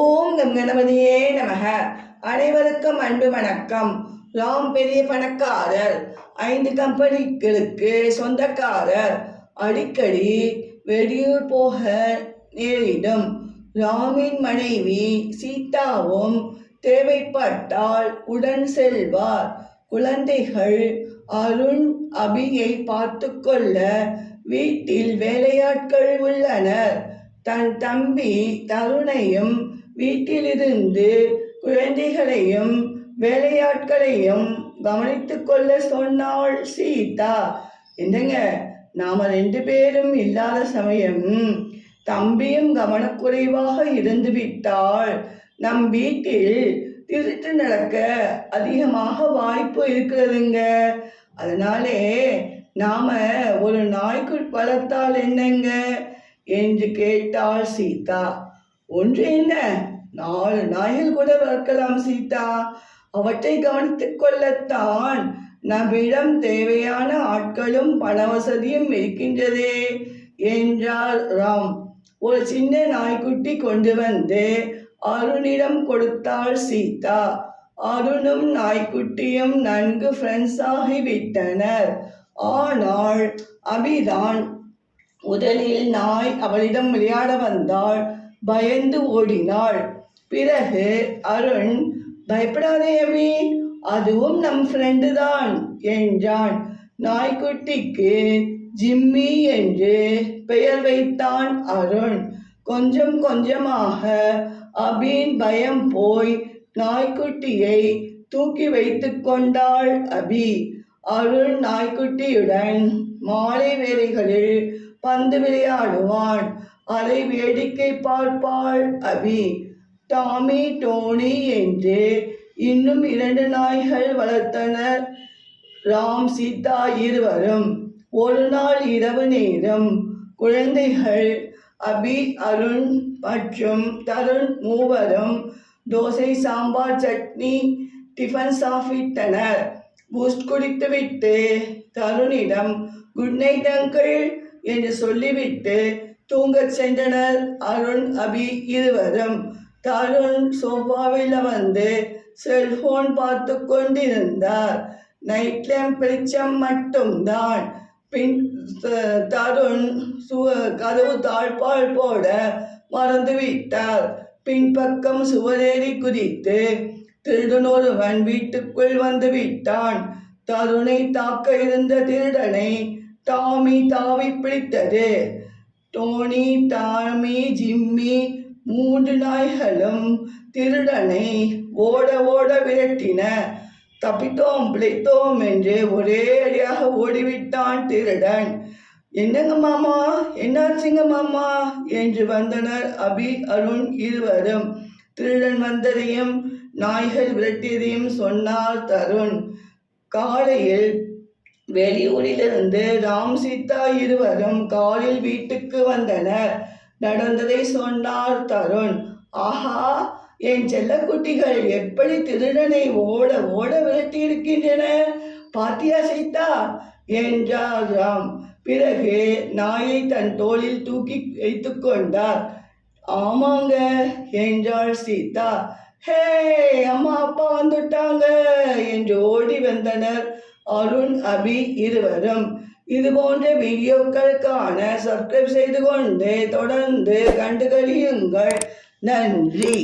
ஓம் come கணபதியே நமக. அனைவருக்கும் அன்பு வணக்கம். ராம் பெரிய பணக்காரர் ஐந்து கம்பெனிகளுக்கு சொந்தக்காரர். அடிக்கடி வெளியூர் போக நேரிடும். ராமின் மனைவி சீதாவும் தேவைப்பட்டால் உடன் செல்வார். குழந்தைகள் அருண் அபியை பார்த்து கொள்ள வீட்டில் வேலையாட்கள் உள்ளனர். தன் தம்பி தருணையும் வீட்டிலிருந்து குழந்தைகளையும் வேலையாட்களையும் கவனித்து கொள்ள சொன்னாள் சீதா. என்னங்க நாம ரெண்டு பேரும் இல்லாத சமயம் தம்பியும் கவனக்குறைவாக இருந்து விட்டால் நம் வீட்டில் திருட்டு நடக்க அதிகமாக வாய்ப்பு இருக்கிறதுங்க. அதனாலே நாம ஒரு நாய்க்குள் வளர்த்தால் என்னங்க? என்று கேட்டாள் சீதா. ஒன்று என்ன? நாலு நாய்கள் கூட வளர்க்கலாம் சீதா. அவற்றை கவனித்துக் கொள்ளத்தான் நம்மிடம் தேவையான ஆட்களும் பண வசதியும் இருக்கின்றதே என்றார் ராம். ஒரு சின்ன நாய்க்குட்டி கொண்டு வந்து அருணிடம் கொடுத்தாள் சீதா. அருணும் நாய்க்குட்டியும் நன்கு ஃப்ரெண்ட்ஸ் ஆகிவிட்டனர். ஆனால் அபிதான் முதலில் நாய் அவளிடம் விளையாட வந்தாள். பயந்து ஓடினாள். பிறகு அருண் பயப்படாதே அதுவும் நம் ஃப்ரெண்டு தான் என்றான். நாய்க்குட்டிக்கு ஜிம்மி என்று பெயர் வைத்தான் அருண். கொஞ்சம் கொஞ்சமாக அபின் பயம் போய் நாய்க்குட்டியை தூக்கி வைத்து கொண்டாள் அபி. அருண் நாய்க்குட்டியுடன் மாலை வேலைகளில் பந்து விளையாடுவான். அதை வேடிக்கை பார்ப்பாள் அபி. டாமி டோனி என்று இன்னும் இரண்டு நாய்கள் வளர்த்தனர். ராம் சீதா இருவரும் ஒரு நாள் இரவு நேரம் குழந்தைகள் அபி அருண் மற்றும் தருண் மூவரும் தோசை சாம்பார் சட்னி டிஃபன் சாப்பிட்டனர். பூஸ்ட் குடித்துவிட்டு தருணிடம் குட் நைட் அங்கிள். என்று சொல்லிவிட்டு தூங்கச் சென்றனர் அருண் அபி இருவரும். தருண் சோஃபாவில் வந்து செல்போன் பார்த்து கொண்டிருந்தார். நைட் லேம்ப் வெளிச்சம் மட்டும்தான். பின் த- தருண் சு கதவு தாழ்பால் போட மறந்துவிட்டார். பின்பக்கம் சுவரேறி குதித்து திருடன் ஒருவன் வீட்டுக்குள் வந்து விட்டான் தருணை தாக்க இருந்த திருடனை டாமி தாவி பிடித்தது. டோனி டாமி ஜிம்மி மூன்று நாய்களும் திருடனை ஓட ஓட விரட்டின. தப்பித்தோம் பிழைத்தோம் என்று ஒரே அடியாக ஓடிவிட்டான் திருடன். என்னங்க மாமா? என்னாச்சுங்க மாமா? என்று வந்தனர் அபி அருண் இருவரும். திருடன் வந்ததையும் நாய்கள் விரட்டியதையும் சொன்னார் தருண். காலையில் வெளியூரிலிருந்து ராம் சீதா இருவரும் காலில் வீட்டுக்கு வந்தனர். நடந்ததை சொன்னார் தருண். ஆஹா என் செல்லக்குட்டிகள் எப்படி திருடனை ஓட ஓட விரட்டி இருக்கின்றன பாத்தியா சீதா? என்றார் ராம். பிறகு நாயை தன் தோளில் தூக்கி வைத்து கொண்டார். ஆமாங்க என்றாள் சீதா. ஹே அம்மா அப்பா வந்துட்டாங்க என்று ஓடி வந்தனர். அருண் அபி இருவரும். இது போன்ற வீடியோக்களுக்கான சப்ஸ்கிரைப் செய்து கொண்டு தொடர்ந்து கண்டு கழியுங்கள் நன்றி.